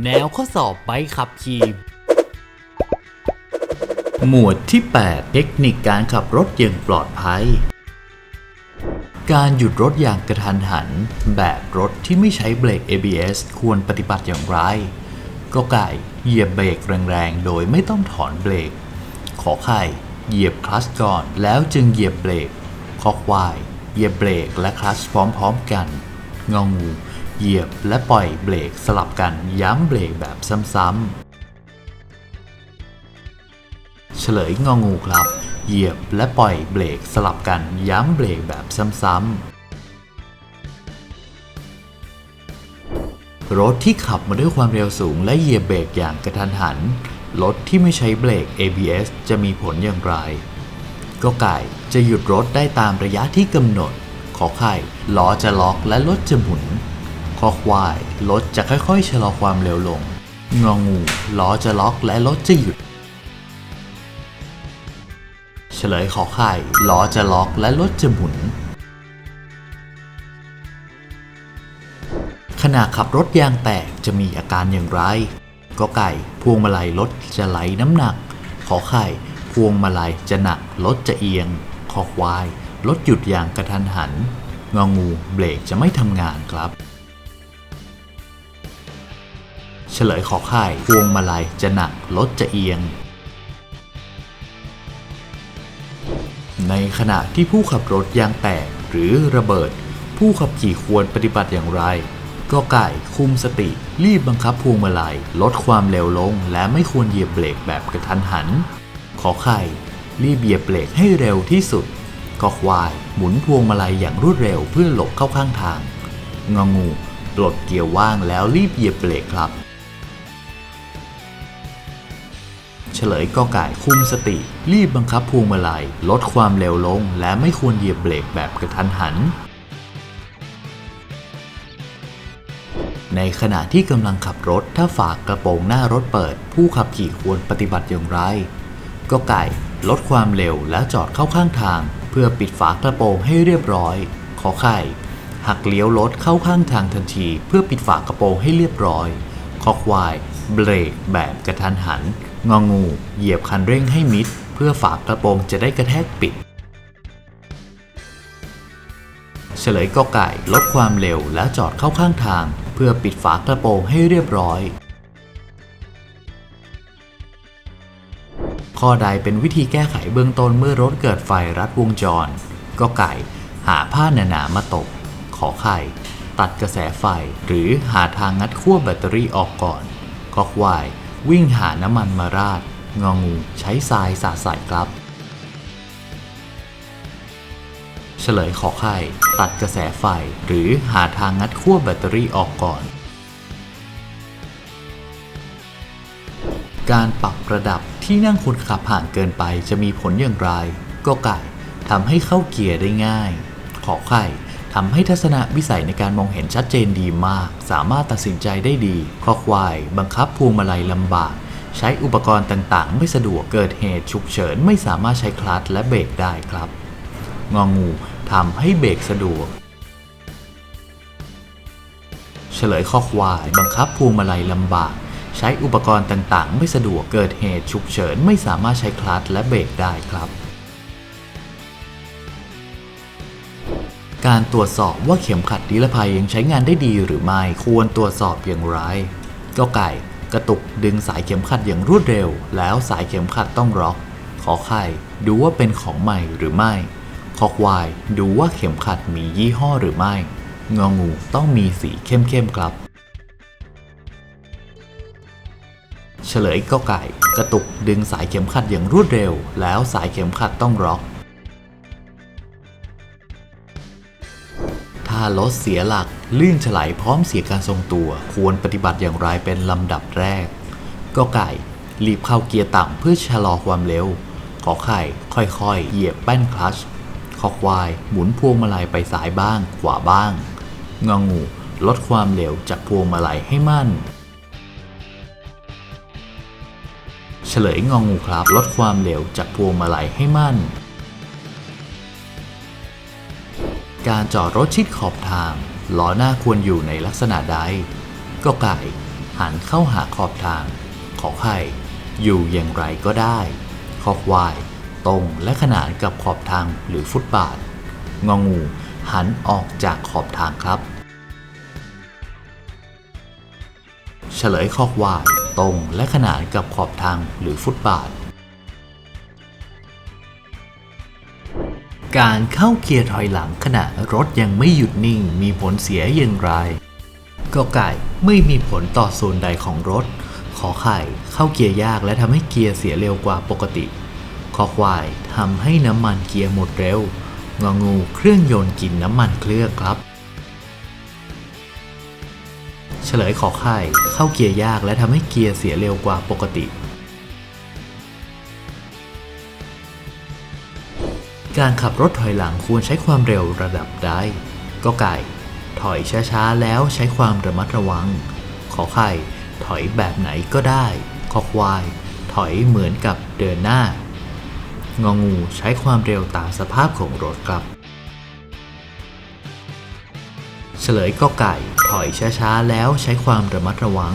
แนวข้อสอบใบขับขี่หมวดที่ 8 เทคนิคการขับรถอย่างปลอดภัย การหยุดรถอย่างกระทันหัน แบบรถที่ไม่ใช้เบรก ABS ควรปฏิบัติอย่างไร ก็ไก่เหยียบเบรกแรงๆ โดยไม่ต้องถอนเบรก ขอไข่เหยียบคลัชก่อนแล้วจึงเหยียบเบรกคอควาย เหยียบเบรกและคลัชพร้อมๆกัน งองู เหยียบและปล่อยเบรกสลับกันย้ำเบรกแบบซ้ำๆ เฉลยงองูครับ เหยียบและปล่อยเบรกสลับกันย้ำเบรกแบบซ้ำๆ รถที่ขับมาด้วยความเร็วสูงและเหยียบเบรกอย่างกระทันหัน รถที่ไม่ใช้เบรก ABS จะมีผลอย่างไร ก็ไก่จะหยุดรถได้ตามระยะที่กำหนดขอไข่ล้อจะล็อกและรถจะหมุน อควายรถจะค่อยๆชะลอความเร็วลง งองูล้อจะล็อกและรถจะหยุด เฉลยขอไข่ล้อจะล็อกและรถจะหมุน ขณะขับรถยางแตกจะมีอาการอย่างไรก็ไก่พวงมาลัยรถจะไหลน้ำหนัก ขอไข่พวงมาลัยจะหนักรถจะเอียง คอควายรถหยุดอย่างกระทันหัน งองูเบรกจะไม่ทำงานครับ เฉลยขอไข่พวงมาลัยจะหนักรถจะเอียง ในขณะที่ผู้ขับรถยางแตกหรือระเบิด ผู้ขับขี่ควรปฏิบัติอย่างไรก็ไก่คุมสติ รีบบังคับพวงมาลัยลดความเร็วลง และไม่ควรเหยียบเบรกแบบกระทันหัน ขอไข่รีบเหยียบเบรกให้เร็วที่สุดกอควายหมุนพวงมาลัยอย่างรวดเร็วเพื่อหลบเข้าข้างทางงองูปลดเกียร์ว่างแล้วรีบเหยียบเบรกครับ ฉลยกอไก่คุมสติ รีบบังคับพวงมาลัย ลดความเร็วลง และไม่ควรเหยียบเบรกแบบกระทันหัน ในขณะที่กำลังขับรถถ้าฝากกระโปรงหน้ารถเปิด ผู้ขับขี่ควรปฏิบัติอย่างไร ก็ไก่ลดความเร็วแล้วจอดเข้าข้างทาง เพื่อปิดฝากระโปรงให้เรียบร้อย ขอไข่หักเลี้ยวรถเข้าข้างทางทันที เพื่อปิดฝากระโปรงให้เรียบร้อยคอควาย เบรกแบบกระทันหัน งองู เหยียบคันเร่งให้มิด เพื่อฝากระโปรงจะได้กระแทกปิด เฉลยกอไก่ลดความเร็วแล้วจอดเข้าข้างทาง เพื่อปิดฝากระโปรงให้เรียบร้อย ข้อใดเป็นวิธีแก้ไขเบื้องต้นเมื่อรถเกิดไฟรัดวงจร ก็ไก่หาผ้าหนาๆมาตบขอไข่ ตัดกระแสไฟหรือหาทางงัดขั้วแบตเตอรี่ออกก่อน กอควาย วิ่งหาน้ำมันมาราด งองูใช้ทรายสาดใส่ครับ เฉลยขอไข่ตัดกระแสไฟ หรือหาทางงัดขั้วแบตเตอรี่ออกก่อน การปรับระดับที่นั่งคนขับห่างเกินไปจะมีผลอย่างไร ก็ไก่ทำให้เข้าเกียร์ได้ง่าย ขอไข่ ทำให้ทัศนวิสัยในการมองเห็นชัดเจนดีมาก สามารถตัดสินใจได้ดี คอควาย บังคับพวงมาลัยลำบาก ใช้อุปกรณ์ต่างๆ ไม่สะดวก เกิดเหตุฉุกเฉิน ไม่สามารถใช้คลัตช์และเบรกได้ครับ งองูทำให้เบรกสะดวก เฉลยข้อควาย บังคับพวงมาลัยลำบาก ใช้อุปกรณ์ต่างๆ ไม่สะดวก เกิดเหตุฉุกเฉิน ไม่สามารถใช้คลัตช์และเบรกได้ครับ การตรวจสอบว่าเข็มขัดนิรภัยยังใช้งานได้ดีหรือไม่ควรตรวจสอบอย่างไรก็ไก่กระตุกดึงสายเข็มขัดอย่างรวดเร็ว แล้วสายเข็มขัดต้องล็อก ขอไข่ดูว่าเป็นของใหม่หรือไม่คอควายดูว่าเข็มขัดมียี่ห้อหรือไม่งองูต้องมีสีเข้มๆครับ เฉลยก็ไก่ กระตุกดึงสายเข็มขัดอย่างรวดเร็ว แล้วสายเข็มขัดต้องล็อการถเสียหลักลื่นถลายพร้อมเสียการทรงตัว ควรปฏิบัติอย่างไรเป็นลำดับแรกก็ไก่รีบเข้าเกียร์ต่ำเพื่อชะลอความเร็วขอไข่ค่อยๆ เหยียบแป้นคลัชขอควาย หมุนพวงมาลัยไปซ้ายบ้าง ขวาบ้าง งองูลดความเร็วจากพวงมาลัยให้มั่น เฉลยงองูครับ ลดความเร็วจากพวงมาลัยให้มั่น การจอดรถชิดขอบทางล้อหน้าควรอยู่ในลักษณะใดก็ไก่หันเข้าหาขอบทาง ขอไข่อยู่อย่างไรก็ได้ขอควายตรงและขนานกับขอบทางหรือฟุตบาท งองู หันออกจากขอบทางครับ เฉลยข้อควายตรงและขนานกับขอบทางหรือฟุตบาท การเข้าเกียร์ถอยหลังขณะรถยังไม่หยุดนิ่งมีผลเสียอย่างไรก็ไก่ไม่มีผลต่อส่วนใดของรถ ขอไข่เข้าเกียร์ยากและทำให้เกียร์เสียเร็วกว่าปกติ ขอควายทำให้น้ำมันเกียร์หมดเร็วงองูเครื่องยนต์กินน้ำมันเครื่องครับ เฉลยขอไข่เข้าเกียร์ยากและทำให้เกียร์เสียเร็วกว่าปกติ การขับรถถอยหลังควรใช้ความเร็วระดับใดก็ไก่ ถอยช้าๆแล้วใช้ความระมัดระวัง ขอไข่ ถอยแบบไหนก็ได้ขอควาย ถอยเหมือนกับเดินหน้า งองูใช้ความเร็วตามสภาพของรถครับ เฉลยก็ไก่ ถอยช้าๆแล้วใช้ความระมัดระวัง